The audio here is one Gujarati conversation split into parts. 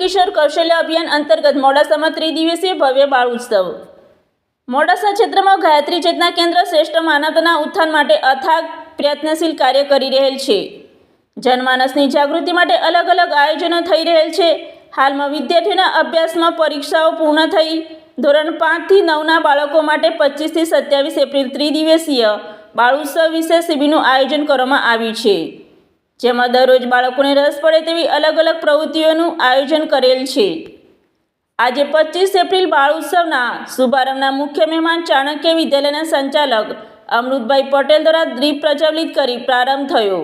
કિશોર કૌશલ્ય અભિયાન અંતર્ગત મોડાસામાં ત્રિદિવસીય ભવ્ય બાળ ઉત્સવ. મોડાસા ક્ષેત્રમાં ગાયત્રી ચેતના કેન્દ્ર શ્રેષ્ઠ માનવતાના ઉત્થાન માટે અથાગ પ્રયત્નશીલ કાર્ય કરી રહેલ છે. જનમાનસની જાગૃતિ માટે અલગ અલગ આયોજનો થઈ રહેલ છે. હાલમાં વિદ્યાર્થીઓના અભ્યાસમાં પરીક્ષાઓ પૂર્ણ થઈ. ધોરણ પાંચથી નવના બાળકો માટે પચીસથી સત્યાવીસ એપ્રિલ ત્રિદિવસીય બાળ ઉત્સવ વિશે શિબિરનું આયોજન કરવામાં આવ્યું છે. જેમાં દરરોજ બાળકોને રસ પડે તેવી અલગ અલગ પ્રવૃત્તિઓનું આયોજન કરેલ છે. આજે પચીસ એપ્રિલ બાળ ઉત્સવના શુભારંભના મુખ્ય મહેમાન ચાણક્ય વિદ્યાલયના સંચાલક અમૃતભાઈ પટેલ દ્વારા દીપ પ્રજ્વલિત કરી પ્રારંભ થયો.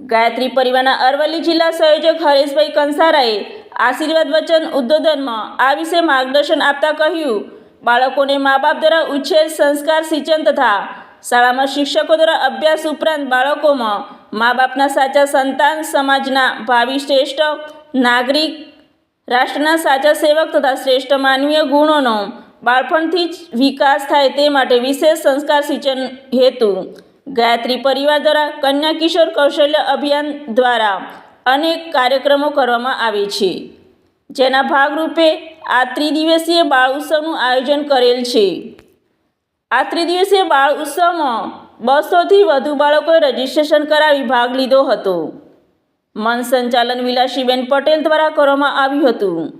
ગાયત્રી પરિવારના અરવલ્લી જિલ્લા સંયોજક હરેશભાઈ કંસારાએ આશીર્વાદ વચન ઉદ્બોધનમાં આ વિશે માર્ગદર્શન આપતા કહ્યું, બાળકોને મા બાપ દ્વારા ઉછેર, સંસ્કાર, સિંચન તથા શાળામાં શિક્ષકો દ્વારા અભ્યાસ ઉપરાંત બાળકોમાં મા બાપના સાચા સંતાન સમાજના ભાવિ શ્રેષ્ઠ નાગરિક, રાષ્ટ્રના સાચા સેવક તથા શ્રેષ્ઠ માનવીય ગુણોનો બાળપણથી જ વિકાસ થાય તે માટે વિશેષ સંસ્કાર સિંચન હેતુ. ગાયત્રી પરિવાર દ્વારા કન્યા કિશોર કૌશલ્ય અભિયાન દ્વારા અનેક કાર્યક્રમો કરવામાં આવે છે, જેના ભાગરૂપે આ ત્રિદિવસીય બાળ ઉત્સવનું આયોજન કરેલ છે. આ ત્રિદિવસીય બાળ ઉત્સવમાં બસોથી વધુ બાળકોએ રજીસ્ટ્રેશન કરાવી ભાગ લીધો હતો. મન સંચાલન વિલાસીબેન પટેલ દ્વારા કરવામાં આવ્યું હતું.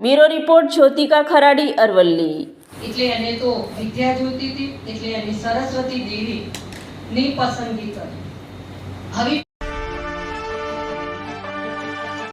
Bureau report, Jyotika Kharadi, Aravalli. એટલે એને તો વિદ્યા હતી, એટલે એની સરસ્વતી દેવી પસંદગી કરી. હવે